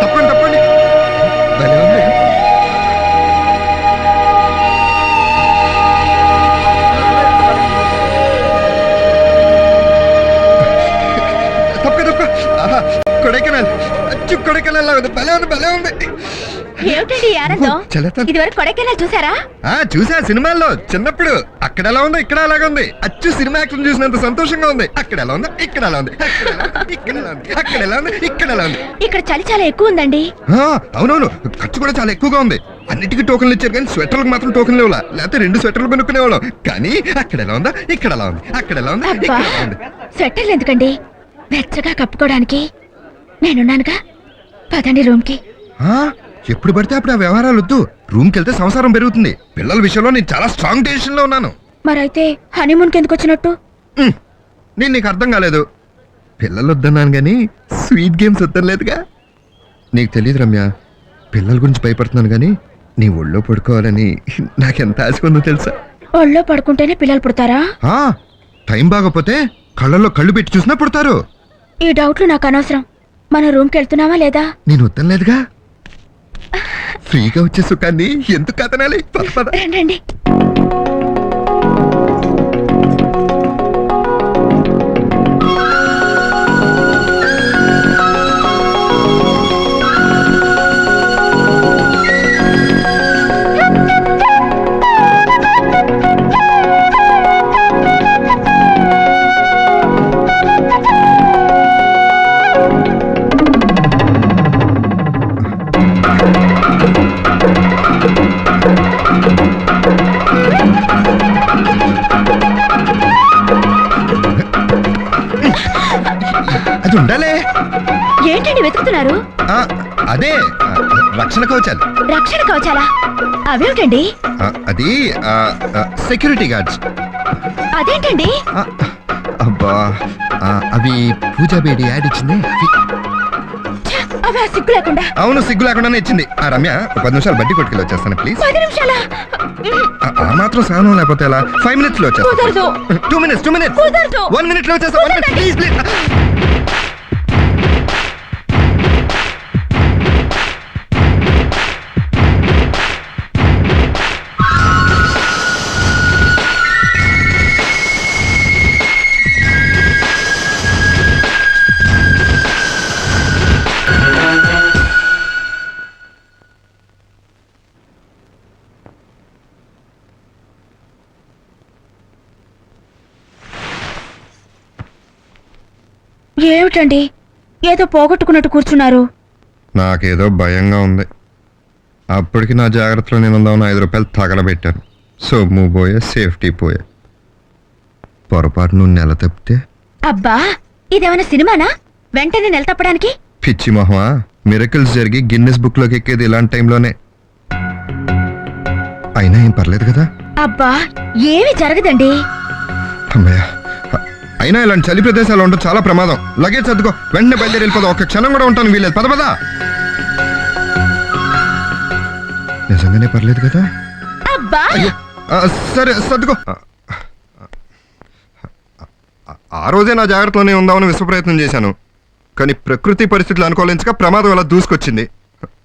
తప్పండి తప్పండి. భలే ఉంది తప్పక తప్పక. ఆహా, కొడైకెనాల్. అచ్చు కొడైకెనాల్ లాగా ఉంది. భలే ఉంది భలే ఉంది. ఏమిటండి ఆనందం? చల్లత- ఇదివరకు కొడైకెనాల్ చూసారా? ఆ చూసా సినిమాల్లో. చిన్నప్పుడు అక్కడ ఎలా ఉంది ఇక్కడ అలాగే ఉంది. అచ్చు సినిమా యాక్షన్ చూసినంత సంతోషంగా ఉంది. అక్కడ ఎలా ఉంది ఇక్కడ ఎలా ఉంది. అక్కడ ఎలా ఉంది, ఇక్కడ ఎలా ఉంది. అక్కడ ఎలా ఉంది. ఇక్కడ ఎలా ఉంది. ఇక్కడ చలి చాలా ఎక్కువ ఉందండి. ఆ, అవునవును. ఖర్చు కూడా చాలా ఎక్కువగా ఉంది. అన్నిటికీ టోకన్లు ఇచ్చారు కానీ స్వెటర్లకు మాత్రం టోకన్లు ఇవ్వాల లేకపోతే రెండు స్వెటర్లు కొనుక్కునేవాళ్ళం కానీ అక్కడ ఎలా ఉందా? ఇక్కడ ఎలా ఉంది? అక్కడ ఎలా ఉంది? అబ్బా ఇక్కడ ఎలా ఉంది? స్వెటర్లు ఎందుకండి? వెచ్చగా కప్పుకోవడానికి నేనున్నానుగా. పదండి రూమ్కి ఆ, ఎప్పుడు పడితే అప్పుడు ఆ వ్యవహారాలు వద్దు. రూమ్కి వెళ్తే సంసారం పెరుగుతుంది. పిల్లల విషయంలో నేను చాలా స్ట్రాంగ్ డెసిషన్లో ఉన్నాను. మరైతే హనీమూన్కి ఎందుకు వచ్చినట్టు? ఉమ్, నేను నీకు అర్థం కాలేదు. పిల్లలు వద్దన్నాను కానీ స్వీట్ గేమ్స్ వద్దలేదుగా నీకు తెలియదు రమ్య పిల్లల గురించి భయపడుతున్నాను కానీ నీ ఒళ్ళో పడుకోవాలని నాకెంత ఆశ ఉందో తెలుసా? ఒళ్ళో పడుకుంటేనే పిల్లలు పుడతారా? ఆ, టైం బాగపోతే కళ్ళల్లో కళ్ళు పెట్టి చూసినా పుడతారు. ఈ డౌట్లు నాకు అనవసరం. మన రూమ్కి వెళ్తున్నావా లేదా? నేను వద్దలేదుగా ఫ్రీగా వచ్చే సుఖాన్ని ఎందుకు కథనాలి? పద పద. రండి. ఉండాలే ఏంటండి వెతుకుతున్నారు? ఆ, అదే ఆ, రక్షణ కవచాలు. రక్షణ కవచాలా? అవేమిటండి? ఆ, అది సెక్యూరిటీ గార్డ్స్. అదేంటండి? అబ్బా ఆ, అవి పూజా బేడి యాడ్ ఇచ్చింది. అవి. ఛ, అవి ఆ సిగ్గు లేకుండా. అవును సిగ్గు లేకుండానే ఇచ్చింది. ఆ రమ్య ఒక పది నిమిషాలు బట్టి కొట్టుకెళ్ళి వచ్చేస్తాను ప్లీజ్. పది నిమిషాలా? ఆ మాత్రం సహనం లేకపోతే ఎలా? ఫైవ్ మినిట్స్లో కుదరదు. వచ్చేస్తాను టూ మినిట్స్ టూ మినిట్స్. కుదరదు. వన్ మినిట్లో వచ్చేస్తా one minute. Please please. Thank you. ఏమిటండి? ఏదో పోగొట్టుకున్నట్టు కూర్చున్నారు. నాకేదో భయంగా ఉంది. అప్పటికి నా జాగ్రత్తలో నేను ఉందామని ఐదు రూపాయలు తగలబెట్టాను. సొమ్ము పోయే సేఫ్టీ పోయే. పొరపాటు నువ్వు నెల తప్పితే? అబ్బా ఇదేమైనా సినిమానా? వెంటనే నెల తప్పడానికి? పిచ్చి మొహమా? మిరకల్స్ జరిగి గిన్నెస్ బుక్లోకి ఎక్కేది ఇలాంటి టైంలోనే. అయినా ఏం పర్లేదు కదా? అబ్బా ఏమీ జరగదండి. అమ్మయ్య అయినా ఇలాంటి చలి ప్రదేశాలు ఉండడం చాలా ప్రమాదం. లగేజ్ సర్దుకో. వెంటనే బయలుదేరి వెళ్ళిపోదాం. ఒక్క క్షణం కూడా ఉంటాను వీలేదు పద పద. నిజంగానే పర్లేదు కదా? అబ్బా! అయ్యో! ఆ, సరే సర్దుకో. ఆ, ఆ, ఆ రోజే నా జాగ్రత్తలోనే ఉందామని విశ్వ ప్రయత్నం చేశాను. కానీ ప్రకృతి పరిస్థితులు అనుకూలించక ప్రమాదం అలా దూసుకొచ్చింది.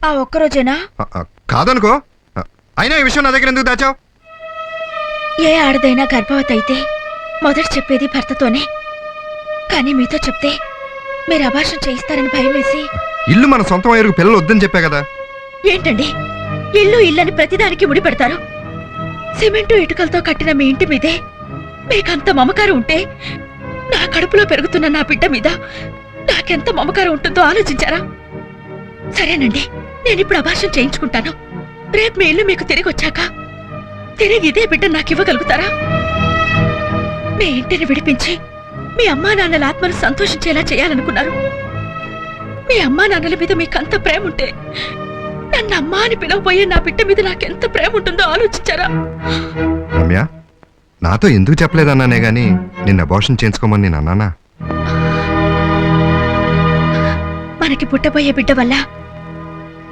ఆ ఒక్కరోజేనా ఆ, ఆ, కాదనుకో. ఆ, అయినా ఈ విషయం నా దగ్గర ఎందుకు దాచావు? ఏ ఆడదైనా గర్భవతి అయితే మొదట చెప్పేది భర్తతోనే. కానీ మీతో చెప్తే మీరు అభాషణ చేయిస్తారని భయం వేసి ఇల్లు మన సొంతం అయ్యకు పిల్లలు వద్దని చెప్పా కదా. ఏంటండి? ఇల్లు ఇల్లని ప్రతిదానికి ముడిపెడతారు. సిమెంటు ఇటుకలతో కట్టిన మీ ఇంటి మీదే మీకంత మమకారం ఉంటే నా కడుపులో పెరుగుతున్న నా బిడ్డ మీద నాకెంత మమకారం ఉంటుందో ఆలోచించారా? సరేనండి నేను ఇప్పుడు అభాషణ చేయించుకుంటాను. రేపు మీ ఇల్లు మీకు తిరిగి వచ్చాక తిరిగి ఇదే బిడ్డ నాకు ఇవ్వగలుగుతారా? మీ ఇంటిని విడిపించి మీ అమ్మా నాన్నల ఆత్మను సంతోషించేలా చేయాలనుకున్నారు. మీ అమ్మా నాన్నల మీద మీకంత ప్రేమ ఉంటే నన్ను అమ్మా అని పిలవబోయే నా బిడ్డ మీద నాకెంత ప్రేమ ఉంటుందో ఆలోచించారా? రమ్య నాతో ఎందుకు చెప్పలేదన్నానే గాని నిన్న అబార్షన్ చేయించుకోమని నేను అన్నానా? మనకి పుట్టబోయే బిడ్డ వల్ల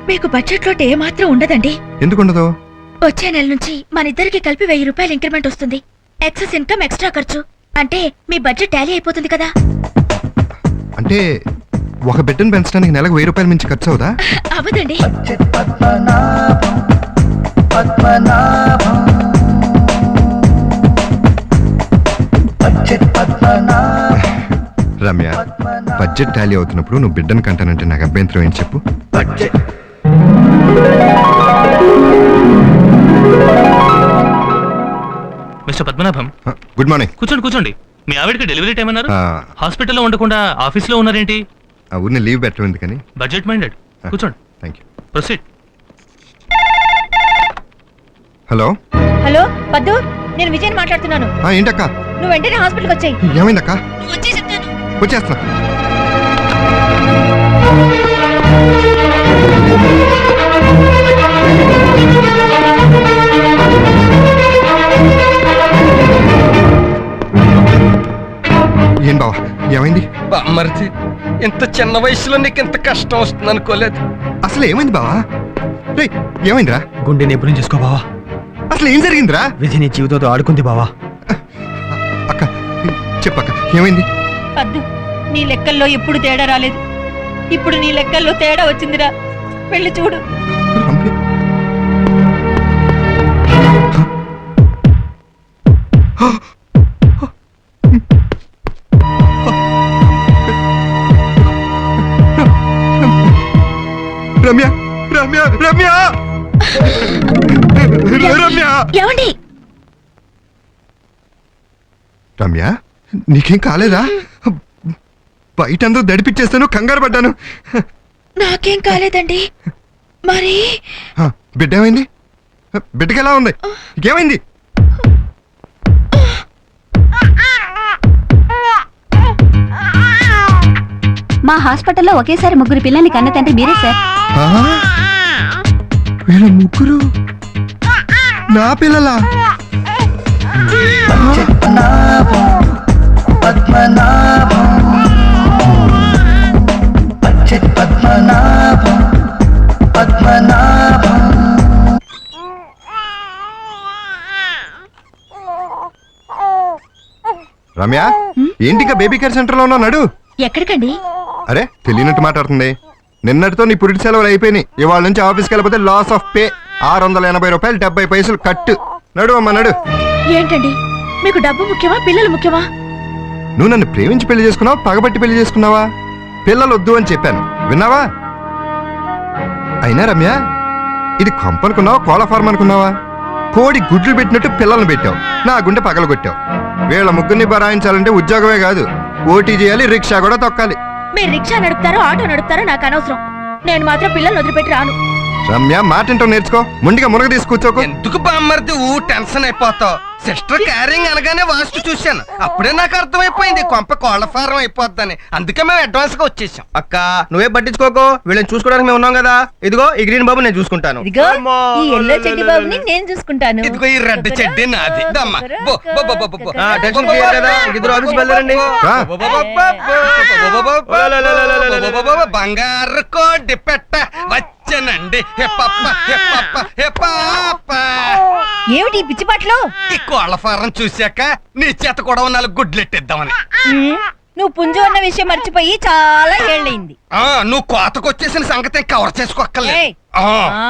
మీకు బడ్జెట్ లోటు ఏమాత్రం ఉండదండి. ఎందుకుండదు? వచ్చే నెల నుంచి మన ఇద్దరికి కలిపి వెయ్యి రూపాయలు ఇంక్రిమెంట్ వస్తుంది. ఎక్సెస్ ఇన్కమ్ ఎక్స్ట్రా ఖర్చు. అంటే మీ బడ్జెట్ టాలీ అయిపోతుంది కదా. అంటే ఒక బిడ్డను పెంచడానికి నెలకు వెయ్యి రూపాయల మించి ఖర్చు అవుదా? అవదండి రమ్య బడ్జెట్ టాలీ అవుతున్నప్పుడు నువ్వు బిడ్డను కంటానంటే నాకు అభ్యంతరం ఏంటి చెప్పు. మిస్టర్ పద్మనాభం. Good morning. కూర్చోండి కూర్చోండి. మీ ఆవిడకి డెలివరీ టైం అన్నారు. హాస్పిటల్లో ఉండకుండా ఆఫీస్లో ఉన్నారేంటి? ఆ ఊరిని లీవ్ పెట్టడం ఎందుకని? Budget minded. కూర్చోండి. Thank you proceed. Hello? Hello Paddu నేను విజయన్ మాట్లాడుతున్నాను. ఆ, ఏంటక్క? నువ్వు వెంటనే హాస్పిటల్కి వచ్చాయి. ఏమైందక్క? వచ్చేస్తున్నా. ఏమైంది? బామ్మర్ది ఇంత చిన్న వయసులో నీకు ఇంత కష్టం వస్తుంది అనుకోలేదు. అసలు ఏమైంది బావా? రే ఏమైందిరా? గుండె నిపుణం చేసుకో బావా. అసలు ఏం జరిగిందిరా? విధి నీ జీవితంతో ఆడుకుంది బావా. అక్క చెప్పక్క ఏమైంది? పద్దు నీ లెక్కల్లో ఎప్పుడు తేడా రాలేదు. ఇప్పుడు నీ లెక్కల్లో తేడా వచ్చిందిరా. వెళ్ళి చూడు. రమ్య. రమ్య రమ్య రమ్య రమ్య ఏమండి రమ్య నీకేం కాలేదా బయట అందరూ దడిపిచ్చేస్తాను కంగారు పడ్డాను నాకేం కాలేదండి మరి బిడ్డ ఏమైంది బిడ్డకి ఎలా ఉంది ఏమైంది మా హాస్పిటల్లో ఒకేసారి ముగ్గురు పిల్లల్ని కన్న తండ్రి మీరే సార్? వీళ్ళ ముగ్గురు? నా పిల్లలా? రమ్య ఏంటి ఇంకా బేబీ కేర్ సెంటర్లో ఉన్నాడు ఎక్కడికండి? అరే తెలియనట్టు మాట్లాడుతుంది. నిన్నటితో నీ పురిటి సెలవులు అయిపోయినాయి. ఇవాళ నుంచి ఆఫీస్కి వెళ్ళిపోతే లాస్ ఆఫ్ పే ఆరు వందల ఎనభై రూపాయలు డెబ్బై పైసలు కట్టు. నడు అమ్మ నడు. ఏంటండి? మీకు డబ్బు ముఖ్యమా పిల్లలు ముఖ్యమా? నువ్వు నన్ను ప్రేమించి పెళ్ళి చేసుకున్నావా పగబట్టి పెళ్ళి చేసుకున్నావా? పిల్లలు వద్దు అని చెప్పాను. విన్నావా? అయినా రమ్య ఇది కొంపనుకున్నావా కోళ్ళ ఫార్మ్ అనుకున్నావా? కోడి గుడ్లు పెట్టినట్టు పిల్లల్ని పెట్టావు. నా గుండె పగలగొట్టావు. వీళ్ళ ముగ్గురిని బరాయించాలంటే ఉద్యోగమే కాదు. ఓటీ చేయాలి రిక్షా కూడా తొక్కాలి. మీరు రిక్షా నడుపుతారో ఆటో నడుపుతారో నాకు అనవసరం. నేను మాత్రం పిల్లల్ని వదిలిపెట్టి రాను. రమ్య మాటింటో నేర్చుకో. ముందుగా మునగ తీసుకూర్చోకో ఎందుకు బామ్మర్ది? ఊ టెన్షన్ అయిపోతావు. సిస్టర్ క్యారింగ్ అనగానే వాస్తు చూశాను అప్పుడే నాకు అర్థమైపోయింది కొంప కోళ్ళ ఫారం అయిపోద్దని అందుకే మేము అడ్వాన్స్గా వచ్చేసాం అక్క నువ్వే పట్టించుకోకో వీళ్ళని చూసుకోవడానికి మేము ఉన్నాం కదా ఇదిగో ఈ గ్రీన్ బాబు నేను చూసుకుంటాను ఇదిగో ఈ ఎల్లో చెడ్డి బాబుని నేను చూసుకుంటాను ఇదిగో ఈ రెడ్ చెడ్డి నాది దమ్మ బో బో బో బో బో బో. ఆ, టెన్షన్ క్లియర్ కదా ఇద్దరు ఆఫీస్కి వెళ్ళారండి రా. బో బో బో బో బో బో బో బో బో బో బో. బంగారు కోడి పెట్ట వచ్చనండి హే పప్ప హే పప్ప హే పాప ఏమిటి పిచ్చి పాటలు? ఈ కోళ్ళ ఫారం చూశాక నీ చేత కూడా నాలుగు గుడ్లెట్టిద్దామని నువ్వు పుంజు అన్న విషయం మర్చిపోయి చాలా ఏళ్ళైంది ఆ నువ్వు కోతకొచ్చేసిన సంగతి కవర్ ఏయ్. ఆ. ఆ.